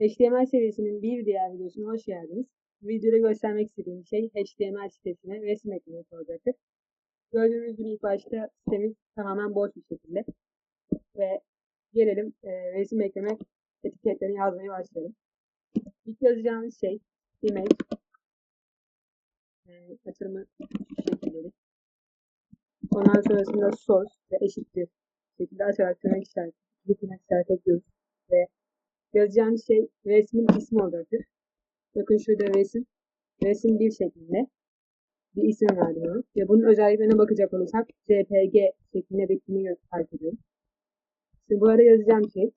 HTML serisinin bir diğer videosuna hoş geldiniz. Videoda göstermek istediğim şey HTML sitesine resim eklemek olacaktır. Gördüğünüz gibi ilk başta sitemiz tamamen boş bir şekilde. Ve gelelim e, resim ekleme etiketlerini yazmaya başlayalım. İlk yazacağımız şey image e, açılımı şu. Ondan sonrasında source ve eşittir şekilde açarak tırnak işareti, tırnak işareti ekliyoruz. Ve yazacağımız şey resmin ismi olacaktır. Bakın şurada resim. Resim bir şeklinde bir isim verdim ona. Ve bunun özelliklerine bakacak olursak JPG şeklinde bittiğini fark ediyorum. Şimdi bu arada yazacağım şey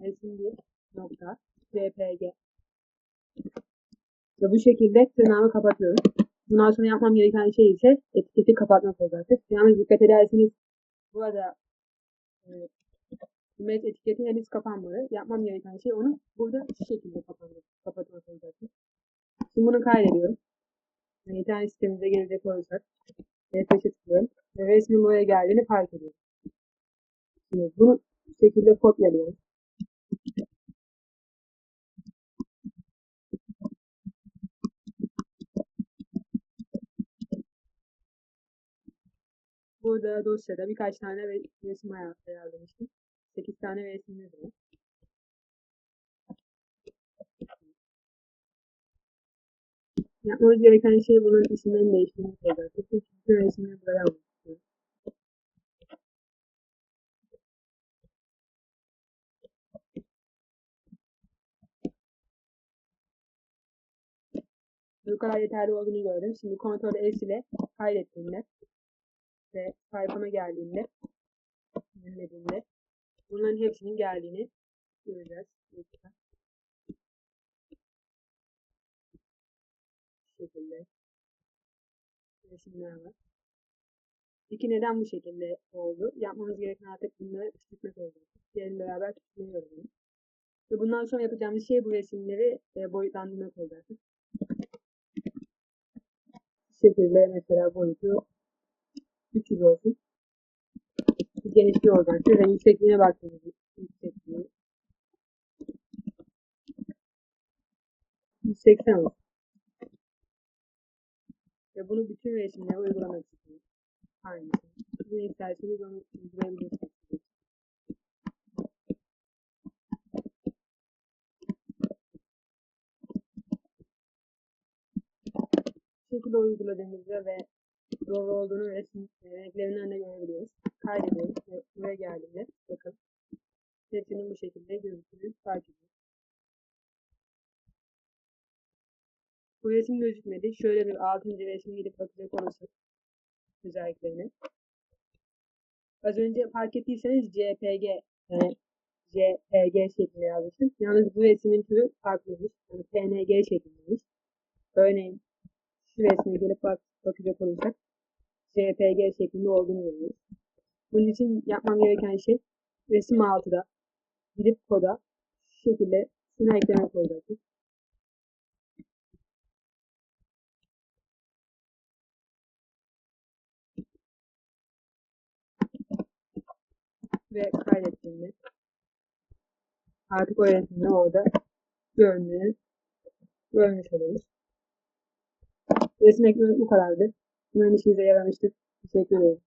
resim bir nokta JPG ve bu şekilde tırnağımı kapatıyorum. Bundan sonra yapmam gereken şey ise etiketi kapatmak olacaktır. Yalnız dikkat ederseniz burada e, image etiketi henüz kapanmadı. Yapmam gereken şey onu burada şu şekilde kapatmak, kapatmak olacaktır. Şimdi bunu kaydediyorum. İnternet sitemize gelecek olursak refresh'e tıklıyorum. Ve resmin buraya geldiğini fark ediyorum. Şimdi bunu bu şekilde kopyalıyorum. Burada dosyada birkaç tane resim ayarlamıştım. 8 tane resimimiz var. Yapmamız gereken şey bunun isimlerini değiştirmek olacak. Çünkü resimleri buraya almak. Bu kadar yeterli olduğunu gördüm. Şimdi Ctrl S ile kaydettiğimde ve sayfama geldiğinde yenilediğinde bunların hepsinin geldiğini göreceğiz. Lütfen. Bu şekilde resimler var. Peki neden bu şekilde oldu? Yapmamız gereken artık bunları küçültmek olacak. Gelin beraber küçültmeyi Ve bundan sonra yapacağımız şey bu resimleri e, boyutlandırmak olacak. Bu şekilde mesela boyutu 300 olsun. Genişliği olacaktır ve yüksekliğine baktığımız yüksekliği 180 olsun. Ve bunu bütün resimlere uygulamak istiyoruz. Aynı. Ne isterseniz onu uygulayabilirsiniz. Şekilde uyguladığımızda ve doğru olduğunu resim renklerinden de görebiliyoruz. Kaydediyoruz geldiğinde bakın hepsinin bu şekilde gözüktüğünü fark ediyoruz. Bu resim gözükmedi. Şöyle bir altıncı resmi gidip bakacak olursak özelliklerine. Az önce fark ettiyseniz JPG yani JPG şeklinde yazmıştım. Yalnız bu resmin türü farklıymış. Yani PNG şeklindeymiş. Örneğin şu resme gelip bak bakacak olursak JPG şeklinde olduğunu görüyoruz. Bunun için yapmam gereken şey resim altıda gidip koda şu şekilde şunu eklemek olacaktır. Ve kaydettiğimde artık o orada göründüğünü görmüş oluruz. Resim eklemek bu kadardı. Umarım işinize yaramıştır. Teşekkür ederim.